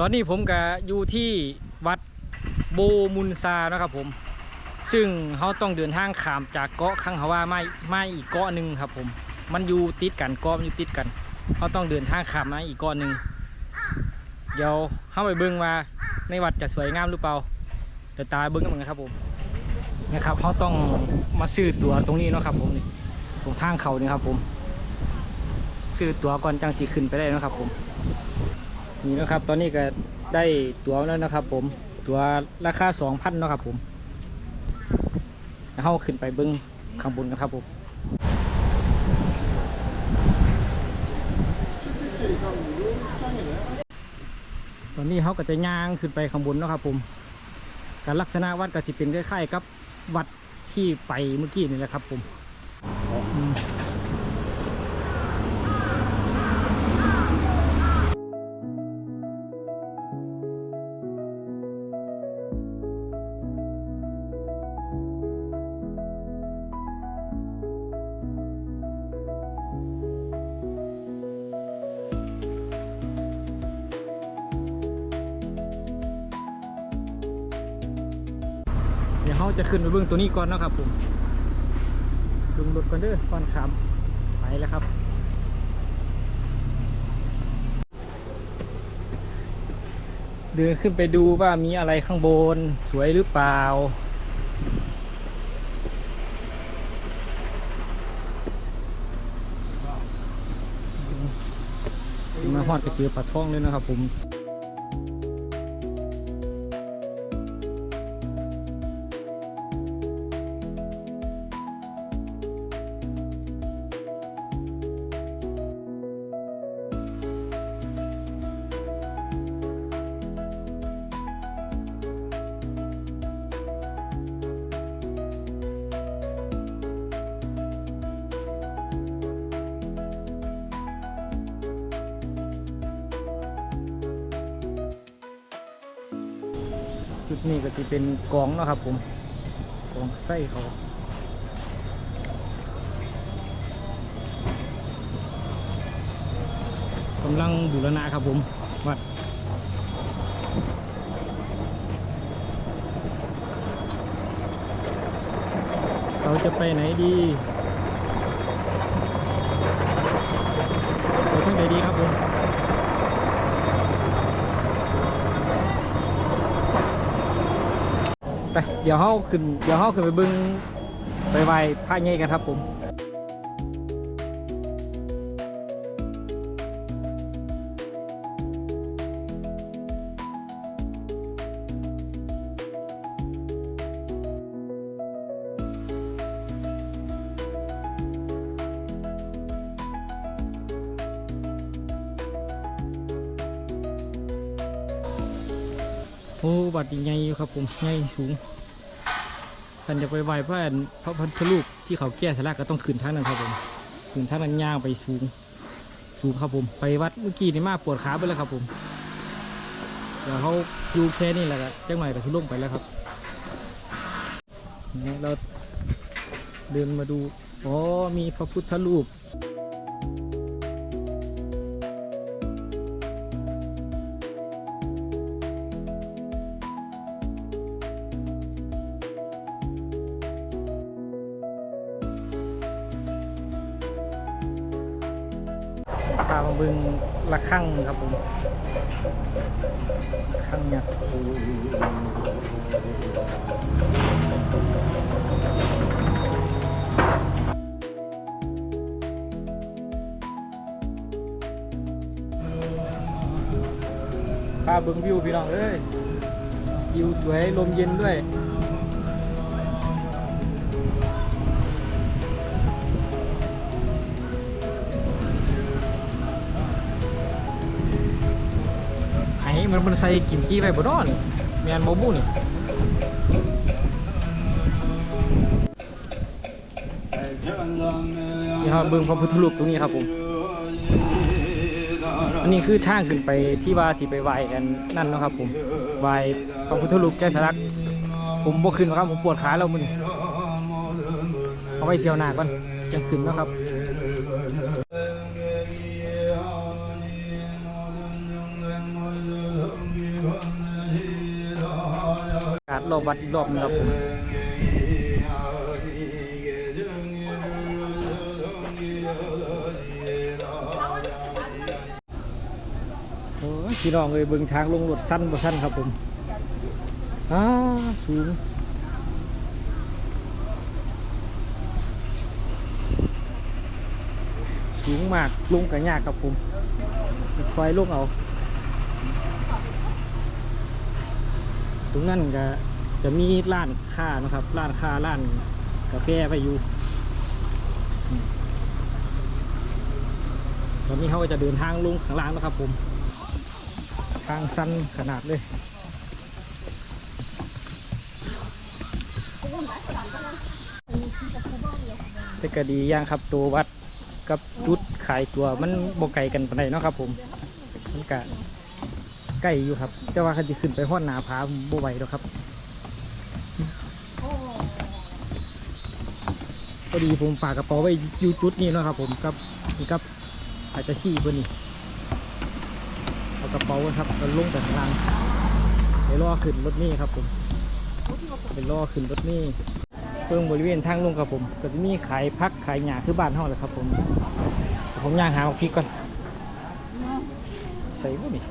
ตอนนี้ผมก็อยู่ที่วัดโบมุนซานะครับผม ซึ่งเขาต้องเดินทางข้ามจากเกาะคังฮาวามามาอีกเกาะหนึ่งครับผม มันอยู่ติดกันเกาะมันอยู่ติดกันเขาต้องเดินทางข้ามมาอีกเกาะหนึ่งเดี๋ยวเข้าไปเบิ้งว่าในวัดจะสวยงามหรือเปล่าเดี๋ยวตาเบิ้งกันเหมือนกันครับผมนะครับเขาต้องมาซื้อตั๋วตรงนี้นะครับผมนี่ตรงทางเขานี่ครับผมซื้อตั๋วก่อนจังสีขึ้นไปได้นะครับผม นี่นะครับ ตอนนี้ก็ได้ตั๋วแล้วนะครับ ผมตั๋วราคาสองพันนะครับ ผมเข้าขึ้นไปเบิ้งข้างบนกันครับผมตอนนี้เขาก็จะย่างขึ้นไปข้างบนนะครับ ผมการลักษณะวัดก็สิเป็นคล้ายๆกับวัดที่ไปเมื่อกี้นี่แหละครับ ผม ดี๋ยวเขาจะขึ้นไปเบื้องตัวนี้ก่อนนะครับผมลงรถก่อนเด้อก่อนขามไปแล้วครับเดินขึ้นไปดูว่ามีอะไรข้างบนสวยหรือเปล่า มาฮอดก็เจอปลาท่องเลยนะครับผม จุดนี้ก็จะเป็นกองนะครับ ผมกองไส้เขากำลังบูรณะครับผมวัดเราจะไปไหนดีไปทางไหนดีครับผม ไป เดี๋ยวเขาขึ้นเดี๋ยวเขาขึ้นไปบึงไปไหว้พระใหญ่กันครับผมโอ้บัดใหญ่อยู่ครับผมใหญ่สูง ท่านจะไปไหว้พระอันพระพันธรูปที่เขาแก้สลักก็ต้องขึ้นทางนั้นครับผมขึ้นทางนั้นย่างไปสูงสูงครับผมไปวัดเมื่อกี้นี่มาปวดขาไปแล้วครับผมเดี๋ยวเขาอยู่แค่นี้แหละครับจังหน่อยก็ทุลงไปแล้วครับนี่เราเดินมาดูอ๋อมีพระพุทธรูป พามาบึงละคั่งครับผมระคั่งเนี่ยพาบึงวิวพี่น้องเอ้ยวิวสวยลมเย็นด้วย มันมันใส่กิมจิไว้บ่ดอนี่แม่นบ่บูนี่นี่ครับเบิ่งพระพุทธรูปตรงนี้ครับผมอันนี้คือทางขึ้นไปที่ว่าที่ไปไหว้กันนั่นนะครับผมไหว้พระพุทธรูปแก้สลักผมบ่ขึ้นครับผมปวดขาแล้วมึงเอาไว้เที่ยวหน้าก่อนจังขึ้นนะครับาศรอบวัดอีกรอบนึงครับผมพี่น้องเลยเบิ่งทางลงรถสั้นบ่สั้นครับผมอ้าสูงสูงมากลงกันยากครับผมคอยลงเอา ตร งนั้นก็จะมีร้านค้านะครับ ร้านค้าร้านกาแฟไปอยู่ ตอนนี้เขาก็จะเดินทางลงข้างล่างนะครับผม ทางสั้นขนาดเลยแต่ก็ดีย่างครับตัววัดกับจุดขายตัวมันบกไกลกันปานเนาะครับผมมันก็ ใกล้อยู่ครับ แต่ว่าคันจะขึ้นไปห้อนหนาผาบ่ไหวหรอกครับพอดีผมฝากกระเป๋าไว้อยู่จุดนี้เนาะครับ ผมกับกับอาจจะขี้เพื่นนี่เอากระเป๋าครับแล้วลงแต่ข้างล่างไปล่อขึ้นรถนี่ครับ ผมไปล่อขึ้นรถนี่เพิ่งบริเวณทางลงครับผมก็จะมีขายพักขายหญ้าคือบ้านเฮาแหละครับ ผมผมย่างหาพริกก่อนใส่บ่นี่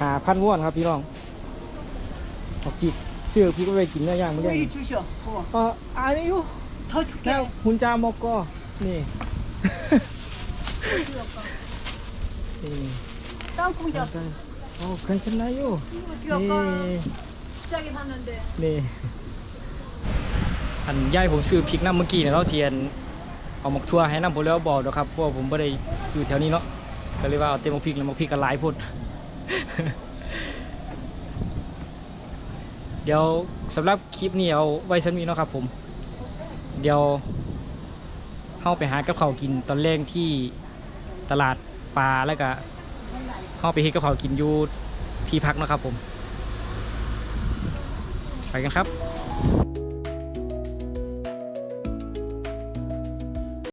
หาพันว่อนครับพี่น้องเอาพริกเชื่อพี่ก็ไปกินเนื้อย่างไม่ได้ 우리 주셔. 그거. เอ่ออันนี้อยู่ 더 줄게. แค่หุ่นจามอกก็นี่ นี่ 땅콩 젓. โอ้คันชนะอยู่ 이거 นี่ 아까 비싸게 샀는데. นี่ อันย่ายผมซื้อพริกน้ำเมื่อกี้เนี่ยเราเทียนเอาหมกทั่วให้น้ำผมแล้วบอกนะครับเพราะว่าผมไม่ได้อยู่แถวนี้เนาะก็เลยว่าเอาเต็มหมกพริกแล้วหมกพริกก็หลายพุ่น เดี๋ยวสำหรับคลิปนี้เอาไว้สันนี้เนาะครับผม เดี๋ยวเข้าไปหากับเขากินตอนแรกที่ตลาดปลาแล้วก็เข้าไปเฮ็ดกับเขากินอยู่ที่พักเนาะครับผม ไปกันครับ